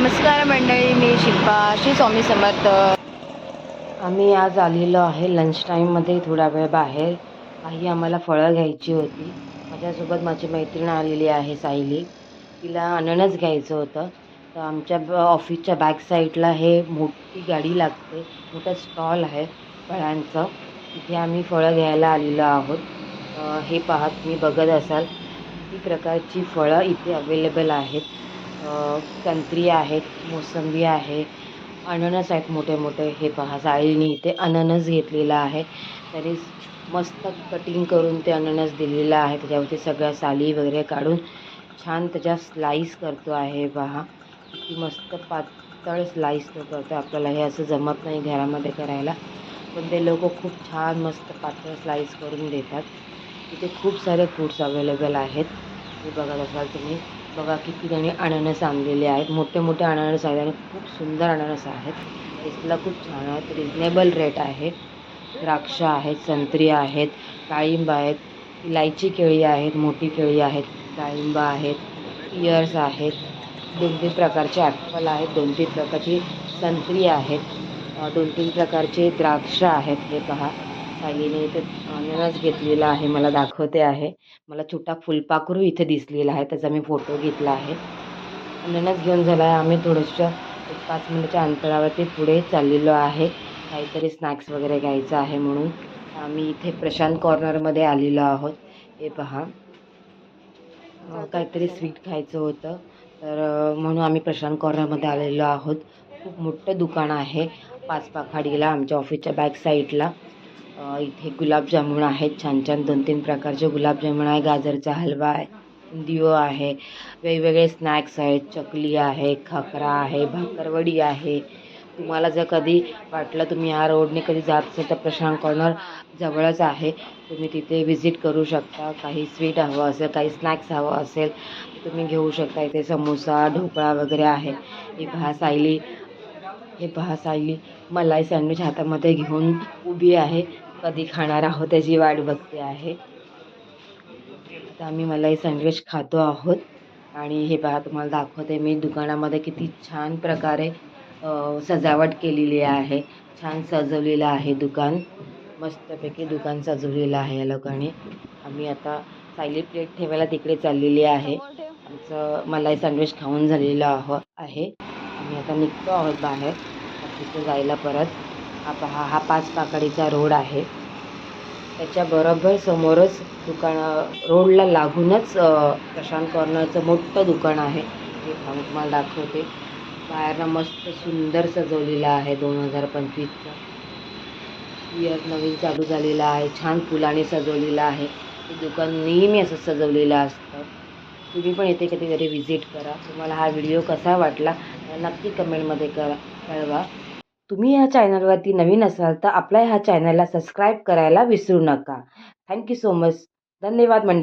नमस्कार मंडळी मी शिल्पा. श्री स्वामी समर्थ. आम्ही आज आलेलो आहे लंच टाईममध्ये थोडा वेळ बाहेर. काही आम्हाला फळं घ्यायची होती. माझ्यासोबत माझी मैत्रीण आलेली आहे सायली. तिला अननस घ्यायचं होतं. तर आमच्या ब ऑफिसच्या बॅक साईडला हे मोठी गाडी लागते. मोठं स्टॉल आहे फळांचं. तिथे आम्ही फळं घ्यायला आलेलो आहोत. हे पाहत तुम्ही बघत असाल किती प्रकारची फळं इथे अवेलेबल आहेत. संत्री आहेत मोसंबी आहे अननस आहेत मोठे मोठे. हे पहा साळीने इथे अननस घेतलेला आहे. त्याने मस्त कटिंग करून ते अननस दिलेलं आहे. त्याच्यावरती सगळ्या साली वगैरे काढून छान त्याच्या स्लाईस करतो आहे पहा. किती मस्त पातळ स्लाईस तो करतो आपल्याला हे असं जमत नाही घरामध्ये करायला. पण ते लोक खूप छान मस्त पातळ स्लाईस करून देतात. इथे खूप सारे फ्रूट्स अवेलेबल आहेत. हे बघत असाल तुम्ही. बघा किती त्यांनी अननस आणलेले आहेत. मोठे मोठे अननस आहेत आणि खूप सुंदर अननस आहेत. टेस्टला खूप छान आहेत रिजनेबल रेट आहे. द्राक्ष आहेत संत्री आहेत डाळिंब आहेत इलायची केळी आहेत मोठी केळी आहेत डाळिंब आहेत इयर्स आहेत. दोन तीन प्रकारचे ॲपल आहेत. दोन तीन प्रकारची संत्री आहेत. दोन तीन प्रकारचे द्राक्ष आहेत. हे पहा. सायलीने इथे अननस घेतलेला आहे मला दाखवते आहे. मला छोटा फुलपाखरू इथे दिसलेला आहे त्याचा मी फोटो घेतला आहे. अननस घेऊन झाला आहे आम्ही थोडंसं एक पाच मिनिटाच्या अंतरावरती पुढे चाललेलो आहे. काहीतरी स्नॅक्स वगैरे घ्यायचं आहे म्हणून. आम्ही इथे प्रशांत कॉर्नरमध्ये आलेलो आहोत. हे पहा. काहीतरी स्वीट खायचं होतं. तर म्हणून आम्ही प्रशांत कॉर्नरमध्ये आलेलो आहोत. खूप मोठं दुकान आहे. पाच पाखाडीला आमच्या ऑफिसच्या बॅक साईडला. इथे गुलाबजामुन आहेत. छान छान दोन तीन प्रकारचे गुलाबजामुन आहे. गाजरचा हलवा आहे दिव आहे. वेगवेगळे स्नॅक्स आहेत. चकली आहे खाकरा आहे भाकरवडी आहे. तुम्हाला जर कधी वाटलं तुम्ही ह्या रोडने कधी जात असेल तर प्रशांत कॉर्नर जवळच आहे. तुम्ही तिथे व्हिजिट करू शकता. काही स्वीट हवं असेल काही स्नॅक्स हवं असेल तुम्ही घेऊ शकता. इथे समोसा ढोकळा वगैरे आहे. हे पहा सायली हे पहा सायली मलाई सँडविच हातामध्ये घेऊन उभी आहे. कधी खाणार आहोत त्याची वाट बघते आहे. आता आम्ही मलाई सँडविच खातो आहोत. आणि हे पहा तुम्हाला दाखवते मी दुकानामध्ये किती छान प्रकारे सजावट केलेली आहे. छान सजवलेलं आहे दुकान. मस्तपैकी दुकान सजवलेलं आहे या लोकांनी. आम्ही आता सायली प्लेट ठेवायला तिकडे चाललेली आहे. आमचं मलाई सँडविच खाऊन झालेलं आहो आहे. आम्ही आता निघतो आहोत बाहेर. तिथे जायला परत. हा पहा हा पाच पाकडीचा रोड आहे. त्याच्या बरोबर समोरच दुकान रोडला लागूनच प्रशांत कॉर्नरचं मोठं दुकान आहे. हे पहा मी तुम्हाला दाखवते. बाहेरनं मस्त सुंदर सजवलेलं आहे दोन हजार पंचवीसचं. इयर नवीन चालू झालेलं आहे छान फुलाने सजवलेलं आहे. हे दुकान नेहमी असं सजवलेलं असतं. तुम्ही पण इथे कधीतरी व्हिजिट करा. तुम्हाला हा व्हिडिओ कसा वाटला नक्की कमेंटमध्ये करा कळवा. तुम्ही ह्या चॅनलवरती नवीन असाल तर आपल्या ह्या चॅनलला सबस्क्राईब करायला विसरू नका. थँक्यू सो मच धन्यवाद मंडळी.